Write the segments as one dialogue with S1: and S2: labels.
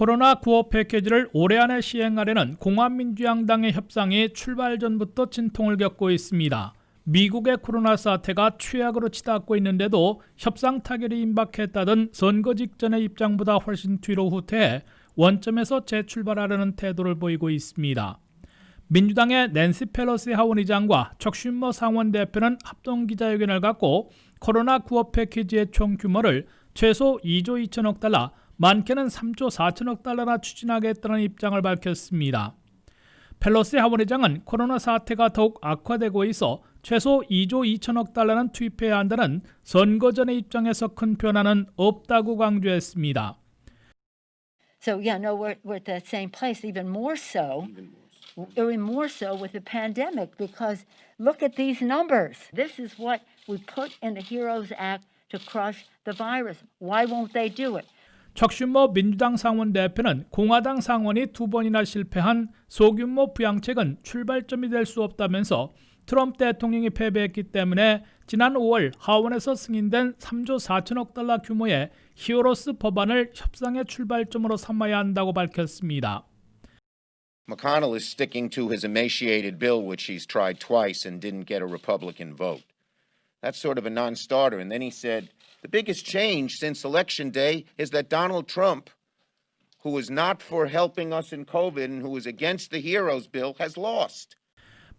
S1: 코로나 구호 패키지를 올해 안에 시행하려는 공화민주양당의 협상이 출발 전부터 진통을 겪고 있습니다. 미국의 코로나 사태가 최악으로 치닫고 있는데도 협상 타결이 임박했다던 선거 직전의 입장보다 훨씬 뒤로 후퇴해 원점에서 재출발하려는 태도를 보이고 있습니다. 민주당의 낸시 펠로시 하원의장과 척슈머 상원 대표는 합동 기자회견을 갖고 코로나 구호 패키지의 총 규모를 최소 2조 2천억 달러, 많게는 3조 4천억 달러나 추진하겠다는 입장을 밝혔습니다. 펠로시 하원의장은 코로나 사태가 더욱 악화되고 있어 최소 2조 2천억 달러는 투입해야 한다는 선거 전의 입장에서 큰 변화는 없다고 강조했습니다.
S2: So yeah, no, we're we're at that same place, even more so. Even more so with the pandemic, because look at these numbers. This is what we put in the Heroes Act to crush the virus. Why won't they do it?
S1: 척슈머 민주당 상원 대표는 공화당 상원이 두 번이나 실패한 소규모 부양책은 출발점이 될 수 없다면서 트럼프 대통령이 패배했기 때문에 지난 5월 하원에서 승인된 3조 4천억 달러 규모의 히어로스 법안을 협상의 출발점으로 삼아야 한다고 밝혔습니다.
S3: McConnell is sticking to his emaciated bill, which he's tried twice and didn't get a Republican vote. That's sort of a non starter. And then he said, the biggest change since Election Day is that Donald Trump, who was not for helping us in COVID and who was against the Heroes Bill, has lost.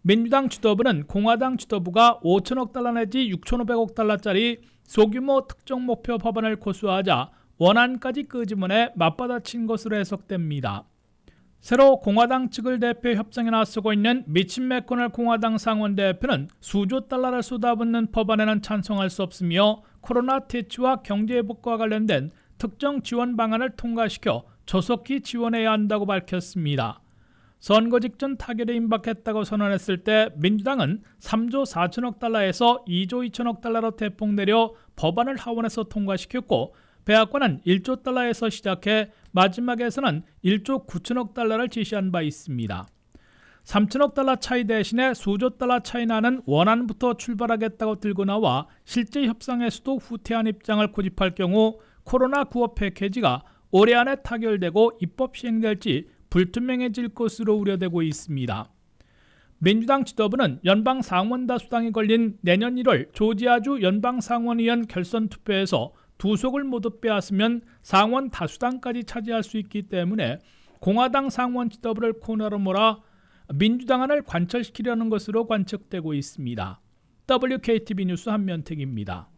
S1: 민주당 지도부는 공화당 지도부가 5천억 달러 내지 6,500억 달러짜리 소규모 특정 목표 법안을 고수하자 원안까지 끄집어내 맞받아친 것으로 해석됩니다. 새로 공화당 측을 대표 협상에 나서고 있는 미친 맥코널 공화당 상원 대표는 수조 달러를 쏟아붓는 법안에는 찬성할 수 없으며 코로나 퇴치와 경제 회복과 관련된 특정 지원 방안을 통과시켜 조속히 지원해야 한다고 밝혔습니다. 선거 직전 타결에 임박했다고 선언했을 때 민주당은 3조 4천억 달러에서 2조 2천억 달러로 대폭 내려 법안을 하원에서 통과시켰고 백악관은 1조 달러에서 시작해 마지막에서는 1조 9천억 달러를 지시한 바 있습니다. 3천억 달러 차이 대신에 수조 달러 차이 나는 원안부터 출발하겠다고 들고 나와 실제 협상에서도 후퇴한 입장을 고집할 경우 코로나 구호 패키지가 올해 안에 타결되고 입법 시행될지 불투명해질 것으로 우려되고 있습니다. 민주당 지도부는 연방 상원 다수당이 걸린 내년 1월 조지아주 연방 상원의원 결선 투표에서 두 속을 모두 빼앗으면 상원 다수당까지 차지할 수 있기 때문에 공화당 상원 지도부를 코너로 몰아 민주당 안을 관철시키려는 것으로 관측되고 있습니다. WKTV 뉴스 한면택입니다.